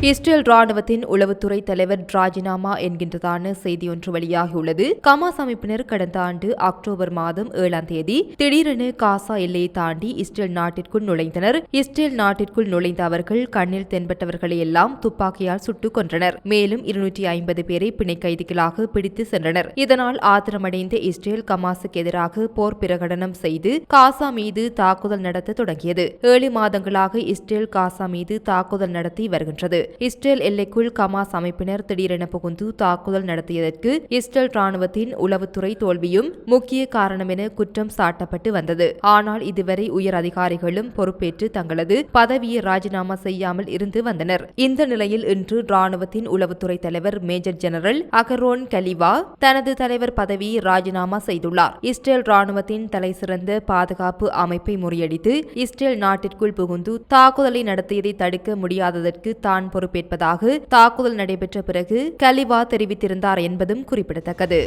Israel ராணுவத்தின் உளவுத்துறை தலைவர் ராஜினாமா என்கின்றதான செய்தி ஒன்று வெளியாகியுள்ளது. கமாஸ் அமைப்பினர் கடந்த ஆண்டு அக்டோபர் மாதம் ஏழாம் தேதி திடீரென காசா எல்லையை தாண்டி இஸ்ரேல் நாட்டிற்குள் நுழைந்தனர். இஸ்ரேல் நாட்டிற்குள் நுழைந்த அவர்கள் கண்ணில் தென்பட்டவர்களை எல்லாம் துப்பாக்கியால் சுட்டுக் கொன்றனர். மேலும் இருநூற்றி ஐம்பது பேரை பிணை கைதிகளாக பிடித்து சென்றனர். இதனால் ஆத்திரமடைந்த இஸ்ரேல் கமாஸுக்கு எதிராக போர் பிரகடனம் செய்து காசா மீது தாக்குதல் நடத்த தொடங்கியது. ஏழு மாதங்களாக இஸ்ரேல் காசா மீது தாக்குதல் நடத்தி வருகின்றது. இஸ்ரேல் எல்லைக்குள் கமாஸ் அமைப்பினர் திடீரென புகுந்து தாக்குதல் நடத்தியதற்கு இஸ்ரேல் ராணுவத்தின் உளவுத்துறை தோல்வியும் முக்கிய காரணம் என குற்றம் சாட்டப்பட்டு வந்தது. ஆனால் இதுவரை உயர் அதிகாரிகளும் பொறுப்பேற்று தங்களது பதவியை ராஜினாமா செய்யாமல் இருந்து வந்தனர். இந்த நிலையில் இன்று ராணுவத்தின் உளவுத்துறை தலைவர் மேஜர் ஜெனரல் அகரோன் கலிவா தனது தலைவர் பதவியை ராஜினாமா செய்துள்ளார். இஸ்ரேல் ராணுவத்தின் தலைசிறந்த பாதுகாப்பு அமைப்பை முறியடித்து இஸ்ரேல் நாட்டிற்குள் புகுந்து தாக்குதலை நடத்தியதை தடுக்க முடியாததற்கு தான் பொறுப்பேற்பதாக தாக்குதல் நடைபெற்ற பிறகு கலிவா தெரிவித்திருந்தார் என்பதும் குறிப்பிடத்தக்கது.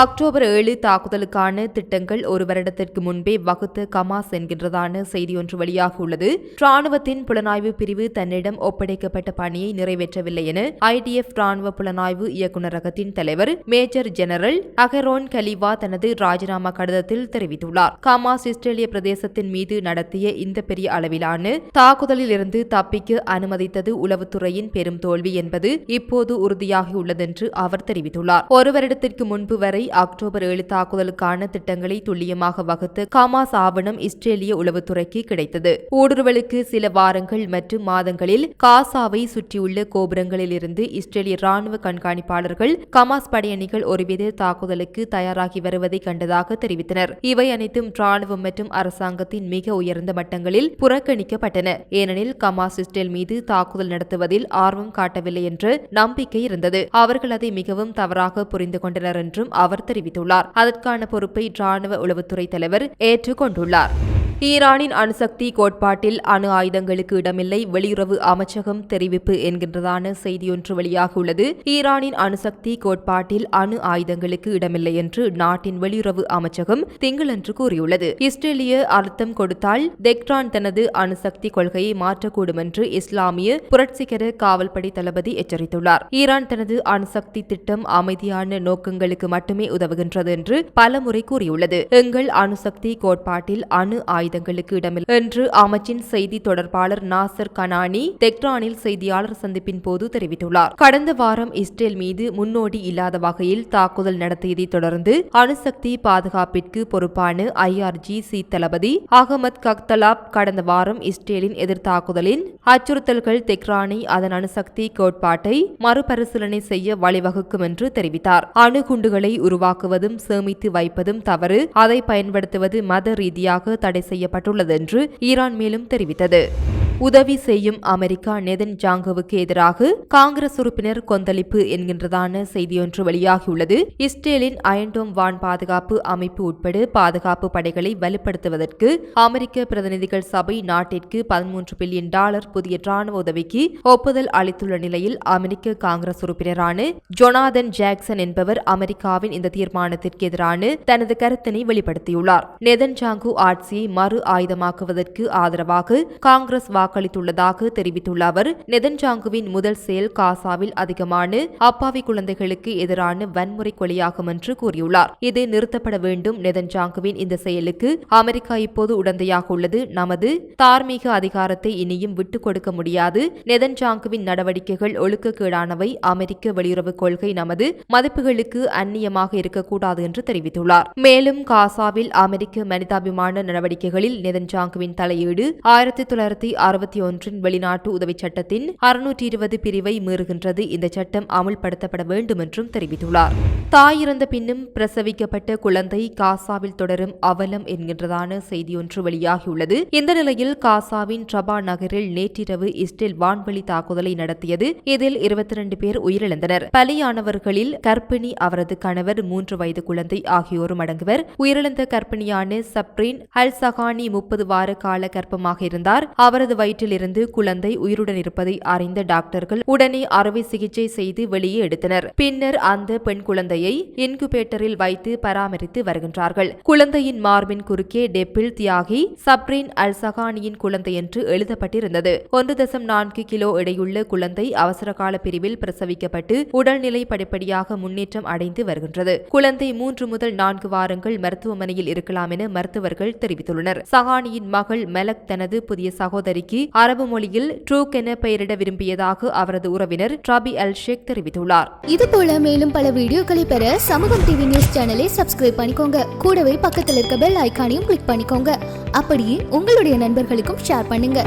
அக்டோபர் ஏழு தாக்குதலுக்கான திட்டங்கள் ஒரு வருடத்திற்கு முன்பே வகுத்த கமாஸ் என்கின்றதான செய்தி ஒன்று வெளியாகியுள்ளது ராணுவத்தின் புலனாய்வு பிரிவு தன்னிடம் ஒப்படைக்கப்பட்ட பணியை நிறைவேற்றவில்லை என ஐடிஎஃப் ராணுவ புலனாய்வு இயக்குநரகத்தின் தலைவர் மேஜர் ஜெனரல் அகரோன் கலிவா தனது ராஜினாமா கடிதத்தில் தெரிவித்துள்ளார். கமாஸ் இஸ்ரேலிய பிரதேசத்தின் மீது நடத்திய இந்த பெரிய அளவிலான தாக்குதலில் இருந்து தப்பிக்க அனுமதித்தது உளவுத்துறையின் பெரும் தோல்வி என்பது இப்போது உறுதியாகியுள்ளதென்று அவர் தெரிவித்துள்ளார். ஒரு வருடத்திற்கு முன்பு வரை அக்டோபர் ஏழு தாக்குதலுக்கான திட்டங்களை துல்லியமாக வகுத்த காமாஸ் ஆவணம் இஸ்ரேலிய உளவுத்துறைக்கு கிடைத்தது. ஊடுருவலுக்கு சில வாரங்கள் மற்றும் மாதங்களில் காசாவை சுற்றியுள்ள கோபுரங்களில் இருந்து இஸ்ரேலிய ராணுவ கண்காணிப்பாளர்கள் கமாஸ் படையணிகள் ஒருவித தாக்குதலுக்கு தயாராகி வருவதை கண்டதாக தெரிவித்தனர். இவை அனைத்தும் ராணுவம் மற்றும் அரசாங்கத்தின் மிக உயர்ந்த மட்டங்களில் புறக்கணிக்கப்பட்டன. ஏனெனில் கமாஸ் இஸ்ரேல் மீது தாக்குதல் நடத்துவதில் ஆர்வம் காட்டவில்லை என்ற நம்பிக்கை இருந்தது. அவர்கள் அதை மிகவும் தவறாக புரிந்து கொண்டனர் என்றும் அவர் தெரிவித்துள்ளார். அதற்கான பொறுப்பை ராணுவ உளவுத்துறை தலைவர் ஏற்றுக்கொண்டுள்ளார். ஈரானின் அணுசக்தி கோட்பாட்டில் அணு ஆயுதங்களுக்கு இடமில்லை வெளியுறவு அமைச்சகம் தெரிவிப்பு என்கின்றதான செய்தியொன்று வெளியாகியுள்ளது ஈரானின் அணுசக்தி கோட்பாட்டில் அணு ஆயுதங்களுக்கு இடமில்லை என்று நாட்டின் வெளியுறவு அமைச்சகம் திங்களன்று கூறியுள்ளது. இஸ்ரேலிய அர்த்தம் கொடுத்தால் தெக்ரான் தனது அணுசக்தி கொள்கையை மாற்றக்கூடும் என்று இஸ்லாமிய புரட்சிகர காவல்படை தளபதி எச்சரித்துள்ளார். ஈரான் தனது அணுசக்தி திட்டம் அமைதியான நோக்கங்களுக்கு மட்டுமே உதவுகின்றது என்று பலமுறை கூறியுள்ளது. எங்கள் அணுசக்தி கோட்பாட்டில் அணு ஆயுத ஆயுதங்களுக்கு இடமில்லை. என்று அமைச்சின் செய்தி தொடர்பாளர் நாசர் கனானி தெக்ரானில் செய்தியாளர் சந்திப்பின் போது தெரிவித்துள்ளார். கடந்த வாரம் இஸ்ரேல் மீது முன்னோடி இல்லாத வகையில் தாக்குதல் நடத்தியதை தொடர்ந்து அணுசக்தி பாதுகாப்பிற்கு பொறுப்பான ஐஆர்ஜிசி தளபதி அகமத் கக்தலாப் கடந்த வாரம் இஸ்ரேலின் எதிர்த்தாக்குதலின் அச்சுறுத்தல்கள் தெக்ரானை அதன் அணுசக்தி கோட்பாட்டை மறுபரிசீலனை செய்ய வழிவகுக்கும் என்று தெரிவித்தார். அணுகுண்டுகளை உருவாக்குவதும் சேமித்து வைப்பதும் தவறு. அதை பயன்படுத்துவது மத ரீதியாக தடை செய்ய செய்யப்பட்டுள்ளது என்று ஈரான் மேலும் தெரிவித்தது. உதவி செய்யும் அமெரிக்கா நெதன் ஜாங்கோவுக்கு எதிராக காங்கிரஸ் உறுப்பினர் கொந்தளிப்பு என்கின்றதான செய்தியொன்று வெளியாகியுள்ளது. இஸ்ரேலின் அயன்டோம் வான் பாதுகாப்பு அமைப்பு உட்பட பாதுகாப்பு படைகளை வலுப்படுத்துவதற்கு அமெரிக்க பிரதிநிதிகள் சபை நாட்டிற்கு பதிமூன்று பில்லியன் டாலர் புதிய ராணுவ உதவிக்கு ஒப்புதல் அளித்துள்ள நிலையில் அமெரிக்க காங்கிரஸ் உறுப்பினரான ஜொனாதன் ஜாக்சன் என்பவர் அமெரிக்காவின் இந்த தீர்மானத்திற்கு எதிரான தனது கருத்தினை வெளிப்படுத்தியுள்ளார். நெதன் ஜாங்கு ஆட்சியை மறு ஆயுதமாக்குவதற்கு ஆதரவாக காங்கிரஸ் வாக்கு வாக்களித்துள்ளதாக தெரிவித்துள்ள அவர் நெதன்ஜாங்குவின் முதல் செயல் காசாவில் அதிகமான அப்பாவி குழந்தைகளுக்கு எதிரான வன்முறை கொலையாகும் என்று கூறியுள்ளார். இது நிறுத்தப்பட வேண்டும். நெதன்ஜாங்குவின் இந்த செயலுக்கு அமெரிக்கா இப்போது உடந்தையாக உள்ளது. நமது தார்மீக அதிகாரத்தை இனியும் விட்டுக் கொடுக்க முடியாது. நெதன்ஜாங்குவின் நடவடிக்கைகள் ஒழுக்கக்கேடானவை. அமெரிக்க வெளியுறவு கொள்கை நமது மதிப்புகளுக்கு அந்நியமாக இருக்கக்கூடாது என்று தெரிவித்துள்ளார். மேலும் காசாவில் அமெரிக்க மனிதாபிமான நடவடிக்கைகளில் நெதன்ஜாங்குவின் தலையீடு ஆயிரத்தி தொள்ளாயிரத்தி அறுபது அறுபத்தி ஒன்றின் வெளிநாட்டு உதவி சட்டத்தின் அறுநூற்றி இருபது பிரிவை மீறுகின்றது. இந்த சட்டம் அமுல்படுத்தப்பட வேண்டும் என்றும் தெரிவித்துள்ளார். தாய் இறந்த பின்னும் பிரசவிக்கப்பட்ட குழந்தை காசாவில் தொடரும் அவலம் என்கின்றதான செய்தியொன்று வெளியாகியுள்ளது. இந்த நிலையில் காசாவின் ட்ரபா நகரில் நேற்றிரவு இஸ்ரேல் வான்வெளி தாக்குதலை நடத்தியது. இதில் இருபத்தி இரண்டு பேர் உயிரிழந்தனர். பலியானவர்களில் கர்ப்பிணி அவரது கணவர் மூன்று வயது குழந்தை ஆகியோரும் அடங்குவர். உயிரிழந்த கர்ப்பிணியான சப்ரீன் அல் சகானி முப்பது வார கால கர்ப்பமாக இருந்தார். அவரது வயது வயிற்றிலிருந்து குழந்தை உயிருடன் இருப்பதை அறிந்த டாக்டர்கள் உடனே அறுவை சிகிச்சை செய்து வெளியே எடுத்தனர். பின்னர் அந்த பெண் குழந்தையை இன்குபேட்டரில் வைத்து பராமரித்து வருகின்றார்கள். குழந்தையின் மார்பின் குறுக்கே டெப்பில் தியாகி சப்ரீன் அல் சகானியின் குழந்தை என்று எழுதப்பட்டிருந்தது. ஒன்று தசம் நான்கு கிலோ எடையுள்ள குழந்தை அவசரகால பிரிவில் பிரசவிக்கப்பட்டு உடல்நிலை படிப்படியாக முன்னேற்றம் அடைந்து வருகின்றது. குழந்தை மூன்று முதல் நான்கு வாரங்கள் மருத்துவமனையில் இருக்கலாம் என மருத்துவர்கள் தெரிவித்துள்ளனர். சகானியின் மகள் மெலக் தனது புதிய சகோதரிக்கு அரபு மொழியில் ட்ரூக் என பெயரிட விரும்பியதாக அவரது உறவினர் ட்ராபி அல் ஷேக் தெரிவித்துள்ளார். இது போல மேலும் பல வீடியோக்களை பெற சமூகம் டிவி நியூஸ் சேனலை சப்ஸ்கிரைப் பண்ணிக்கோங்க. கூடவே பக்கத்தில் இருக்க பெல் ஐக்கானையும் கிளிக் பண்ணிக்கோங்க. அப்படியே உங்களுடைய நண்பர்களுக்கும் ஷேர் பண்ணுங்க.